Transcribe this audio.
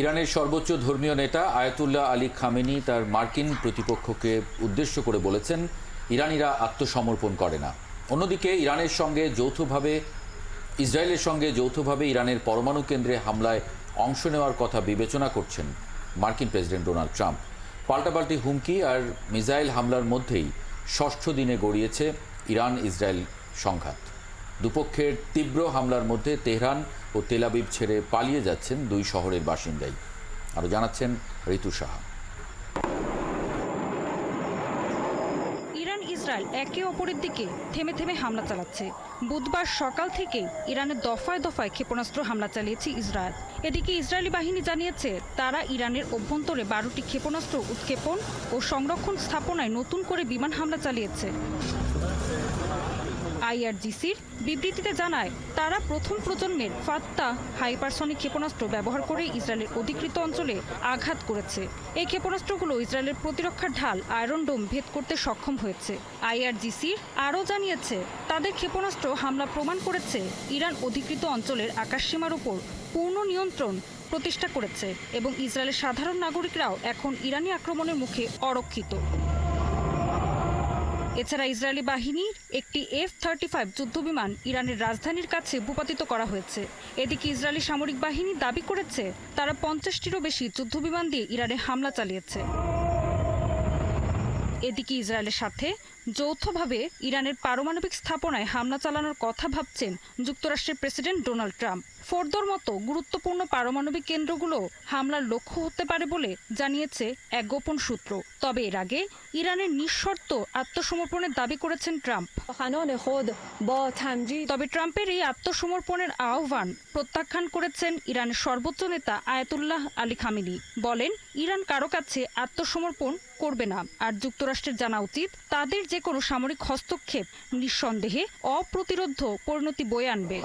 ইরানের সর্বোচ্চ ধর্মীয় নেতা আয়াতুল্লাহ আলী খামেনি তার মার্কিন প্রতিপক্ষকে উদ্দেশ্য করে বলেছেন, ইরানিরা আত্মসমর্পণ করে না। অন্যদিকে, ইরানের সঙ্গে যৌথভাবে, ইসরায়েলের সঙ্গে যৌথভাবে ইরানের পরমাণু কেন্দ্রে হামলায় অংশ নেওয়ার কথা বিবেচনা করছেন মার্কিন প্রেসিডেন্ট ডোনাল্ড ট্রাম্প। পাল্টাপাল্টি হুমকি আর মিসাইল হামলার মধ্যেই ষষ্ঠ দিনে গড়িয়েছে ইরান ইসরায়েল সংঘাত। দুপক্ষের তীব্র হামলার মধ্যে তেহরান ও তেলাবিব ছেড়ে পালিয়ে যাচ্ছেন দুই শহরের বাসিন্দাই। আরও জানাচ্ছেন ঋতু সাহা। ইরান ইসরায়েল একে অপরের দিকে থেমে থেমে হামলা চালাচ্ছে। বুধবার সকাল থেকে ইরানের দফায় দফায় ক্ষেপণাস্ত্র হামলা চালিয়েছে ইসরায়েল। এদিকে ইসরায়েলি বাহিনী জানিয়েছে, তারা ইরানের অভ্যন্তরে বারোটি ক্ষেপণাস্ত্র উৎক্ষেপণ ও সংরক্ষণ স্থাপনায় নতুন করে বিমান হামলা চালিয়েছে। আইআরজিসির বিবৃতিতে জানায়, তারা প্রথম প্রজন্মের ফাত্তা, হাইপারসনিক ক্ষেপণাস্ত্র ব্যবহার করে ইসরায়েলের অধিকৃত অঞ্চলে আঘাত করেছে। এই ক্ষেপণাস্ত্রগুলো ইসরায়েলের প্রতিরক্ষার ঢাল, আয়রন ডোম ভেদ করতে সক্ষম হয়েছে। আইআরজিসির আরও জানিয়েছে, তাদের ক্ষেপণাস্ত্র হামলা প্রমাণ করেছে ইরান অধিকৃত অঞ্চলের আকাশসীমার উপর পূর্ণ নিয়ন্ত্রণ প্রতিষ্ঠা করেছে এবং ইসরায়েলের সাধারণ নাগরিকরাও এখন ইরানি আক্রমণের মুখে অরক্ষিত। এছাড়া ইসরায়েলি বাহিনীর একটি এফ থার্টি ফাইভ যুদ্ধবিমান ইরানের রাজধানীর কাছে ভূপাতিত করা হয়েছে। এদিকে ইসরায়েলি সামরিক বাহিনী দাবি করেছে, তারা পঞ্চাশটিরও বেশি যুদ্ধবিমান দিয়ে ইরানে হামলা চালিয়েছে। এদিকে ইসরায়েলের সাথে যৌথভাবে ইরানের পারমাণবিক স্থাপনায় হামলা চালানোর কথা ভাবছেন যুক্তরাষ্ট্রের প্রেসিডেন্ট ডোনাল্ড ট্রাম্প। ফোর্দোর মতো গুরুত্বপূর্ণ পারমাণবিক কেন্দ্রগুলো হামলার লক্ষ্য হতে পারে বলে জানিয়েছে এক গোপন সূত্র। তবে এর আগে ইরানের নিঃশর্ত আত্মসমর্পণের দাবি করেছেন ট্রাম্প। তবে ট্রাম্পের এই আত্মসমর্পণের আহ্বান প্রত্যাখ্যান করেছেন ইরানের সর্বোচ্চ নেতা আয়াতুল্লাহ আলী খামিনি। বলেন, ইরান কারও কাছে আত্মসমর্পণ করবে না। আর যুক্তরাষ্ট্রের জানা উচিত, তাদের যে কোনো সামরিক হস্তক্ষেপ নিঃসন্দেহে অপ্রতিরোধ পরিণতি বয়ে আনবে।